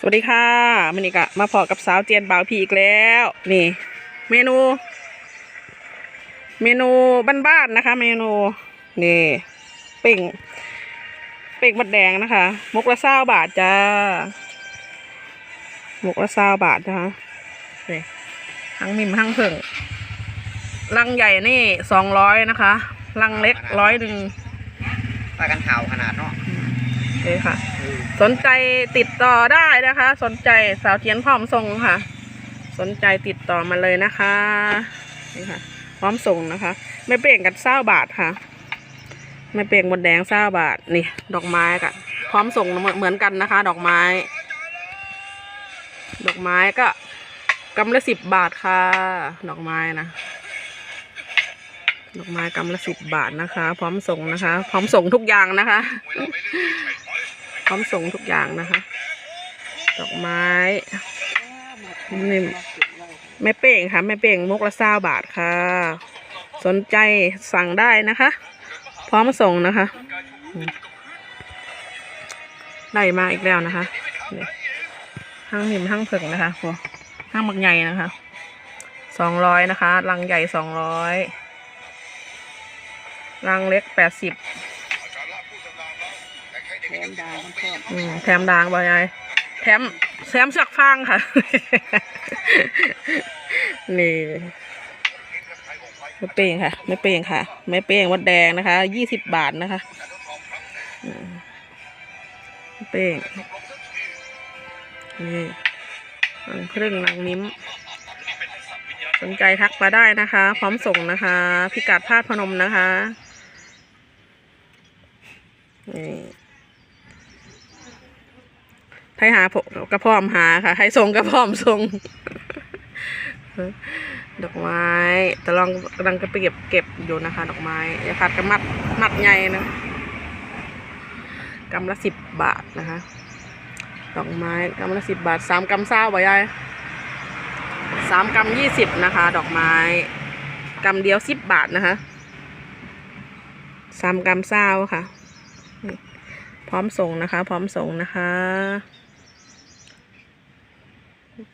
สวัสดีค่ะมันนี่กะมาพอกับสาวเจียนบ่าวพีอีกแล้ว นี่ เมนู เมนูบ้านๆนะคะ เมนูนี่เป่งเป่งมดแดงนะคะมกละเศร้าบาทจ้ามกละเศร้าบาทนะคะนี่ทั้งมิมทั้งเพิ่งลังใหญ่นี่สองร้อยนะคะลังเล็กร้อยหนึ่งปลากันเข่าขนาดเนาะ นี่ค่ะ สนใจติดต่อได้นะคะ สนใจสาวเทียนพร้อมส่งค่ะ สนใจติดต่อมาเลยนะคะนี่ค่ะ พร้อมส่งนะคะไม่เปลี่ยนกันเศร้าบาทค่ะไม่เปลี่ยนบนแดงเศร้าบาทนี่ ดอกไม้กันพร้อมส่งเหมือนกันนะคะ ดอกไม้ ดอกไม้ก็กำละสิบบาทค่ะ ดอกไม้นะดอกไม้กำละสิบบาทนะคะ พร้อมส่งนะคะ พร้อมส่งทุกอย่างนะคะ พร้อมส่งทุกอย่างนะคะ ดอกไม้นี่แม่เป่งค่ะแม่เป่งมกละเศร้าบาทค่ะ สนใจสั่งได้นะคะ พร้อมส่งนะคะได้มาอีกแล้วนะคะนี่ทั้งหิมทั้งเผิงนะคะโอ้ทั้งบักใหญ่นะคะสองร้อยนะคะรังใหญ่สองร้อยรังเล็กแปดสิบ แถมดาวมันชอบอืมแถมดางบ่ยายแถมแถมเสือกฟางค่ะ นี่ไม่เป้งค่ะ ไม่เป้งค่ะ ไม่เป้งวัดแดงนะคะยี่สิบบาทนะคะอืมไม่เป้งนี่นังครึ่งนางนิ้ม สนใจทักมาได้นะคะ พร้อมส่งนะคะ พิกัดพาดพนมนะคะนี่ ให้หาผมกระพร้อมหาค่ะให้ส่งกระพร้อมส่งดอกไม้แต่ลองกำลังจะไปเก็บเก็บอยู่นะคะ ดอกไม้อย่าขาดกระมัดมัดใหญ่นะกำละสิบบาทนะคะ ดอกไม้กำละสิบบาทสามกำเศร้าบ่ยายสามกำยี่สิบนะคะ ดอกไม้กำเดียวสิบบาทนะคะสามกำเศร้าค่ะ พร้อมส่งนะคะ พร้อมส่งนะคะ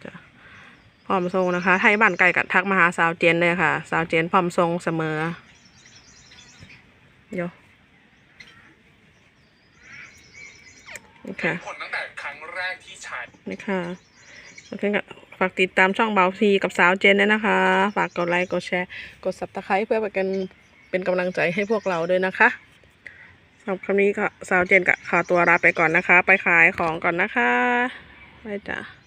จ้ะพร้อมส่งนะคะ ไทยบ้านไก่กับทักมาหาสาวเจนเลยค่ะ สาวเจนพร้อมส่งเสมอโยนี่ค่ะผลตั้งแต่ครั้งแรกที่ใช้นี่ค่ะโอเคค่ะฝากติดตามช่องเบาทีกับสาวเจนด้วยนะคะ ฝากกดไลค์กดแชร์ กดซับสไครต์เพื่อเป็นเป็นกำลังใจให้พวกเราด้วยนะคะสำหรับคำนี้ก็สาวเจนก็ขอตัวลาไปก่อนนะคะ ไปขายของก่อนนะคะไปจ้ะ